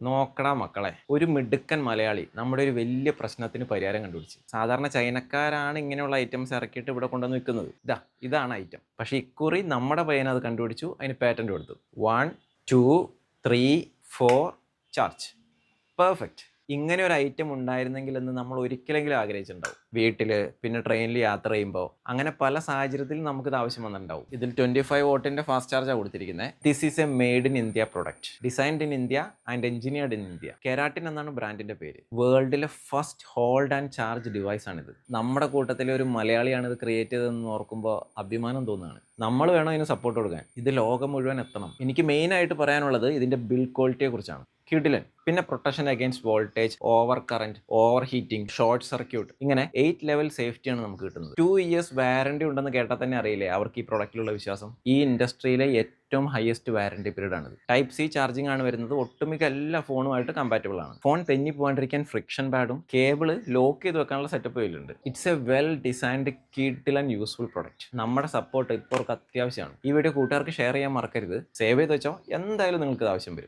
നോക്കടാ മക്കളെ ഒരു മിടുക്കൻ മലയാളി നമ്മുടെ ഒരു വലിയ പ്രശ്നത്തിന് പരിഹാരം കണ്ടുപിടിച്ചു. സാധാരണ ചൈനക്കാരാണ് ഇങ്ങനെയുള്ള ഐറ്റംസ് ഇറക്കിയിട്ട് ഇവിടെ കൊണ്ടുവന്ന് വിൽക്കുന്നത്. ഇതാ ഇതാണ് ഐറ്റം പക്ഷേ ഇക്കുറി നമ്മുടെ പയ്യൻ അത് കണ്ടുപിടിച്ചു അതിന് പാറ്റന്റ് കൊടുത്തു. One two three four charge perfect ഇങ്ങനെ ഒരു ഐറ്റം ഉണ്ടായിരുന്നെങ്കിൽ എന്ന് നമ്മൾ ഒരിക്കലെങ്കിലും ആഗ്രഹിച്ചിട്ടുണ്ടാവും. വീട്ടിൽ പിന്നെ ട്രെയിനിൽ യാത്ര ചെയ്യുമ്പോൾ അങ്ങനെ പല സാഹചര്യത്തിലും നമുക്കിത് ആവശ്യം വന്നിട്ടുണ്ടാവും. ഇതിൽ ട്വന്റി ഫൈവ് വോട്ടിന്റെ ഫാസ്റ്റ് ചാർജാണ് കൊടുത്തിരിക്കുന്നത് this is a made in India product designed in India and engineered in India Keratin എന്നാണ് ബ്രാൻഡിന്റെ പേര്. വേൾഡിലെ first hold and charge device ആണ് ഇത് നമ്മുടെ കൂട്ടത്തിലെ ഒരു മലയാളിയാണ് ഇത് ക്രിയേറ്റ് ചെയ്തതെന്ന് ഓർക്കുമ്പോൾ അഭിമാനം തോന്നുകയാണ്. നമ്മൾ വേണം ഇതിന് സപ്പോർട്ട് കൊടുക്കാൻ. ഇത് ലോകം മുഴുവൻ എത്തണം. എനിക്ക് മെയിൻ ആയിട്ട് പറയാനുള്ളത് ഇതിന്റെ ബിൽഡ് ക്വാളിറ്റിയെ കുറിച്ചാണ്. കിടിലൻ. പിന്നെ protection against voltage over current over heating short circuit ഇങ്ങനെ എയ്റ്റ് ലെവൽ സേഫ്റ്റിയാണ് നമുക്ക് കിട്ടുന്നത്. ടു ഇയേഴ്സ് വാറണ്ടി ഉണ്ടെന്ന് കേട്ടാൽ തന്നെ അറിയില്ലേ? അവർക്ക് ഈ പ്രൊഡക്റ്റിലുള്ള വിശ്വാസം. ഈ ഇൻഡസ്ട്രിയിലെ ഏറ്റവും ഹയസ്റ്റ് വാറണ്ടി പീരീഡ് ആണ് ടൈപ്പ് സി ചാർജിംഗ് ആണ് വരുന്നത്. ഒട്ടുമിക്ക എല്ലാ ഫോണുമായിട്ട് കമ്പാറ്റബിൾ ആണ്. ഫോൺ തെന്നി പോകാണ്ടിരിക്കാൻ ഫ്രിക്ഷൻ പാഡും കേബിൾ ലോക്ക് ചെയ്ത് വെക്കാനുള്ള സെറ്റപ്പ് ഇതിലുണ്ട് ഇറ്റ്സ് എ വെൽ ഡിസൈൻഡ് കിഡിൽ ആൻഡ് യൂസ്ഫുൾ പ്രൊഡക്റ്റ് നമ്മുടെ സപ്പോർട്ട് ഇപ്പോൾ അവർക്ക് അത്യാവശ്യമാണ്. ഈ വീഡിയോ കൂട്ടുകാർക്ക് ഷെയർ ചെയ്യാൻ മറക്കരുത്. സേവ് ചെയ്ത് വെച്ചോ. എന്തായാലും നിങ്ങൾക്ക് ആവശ്യം വരും.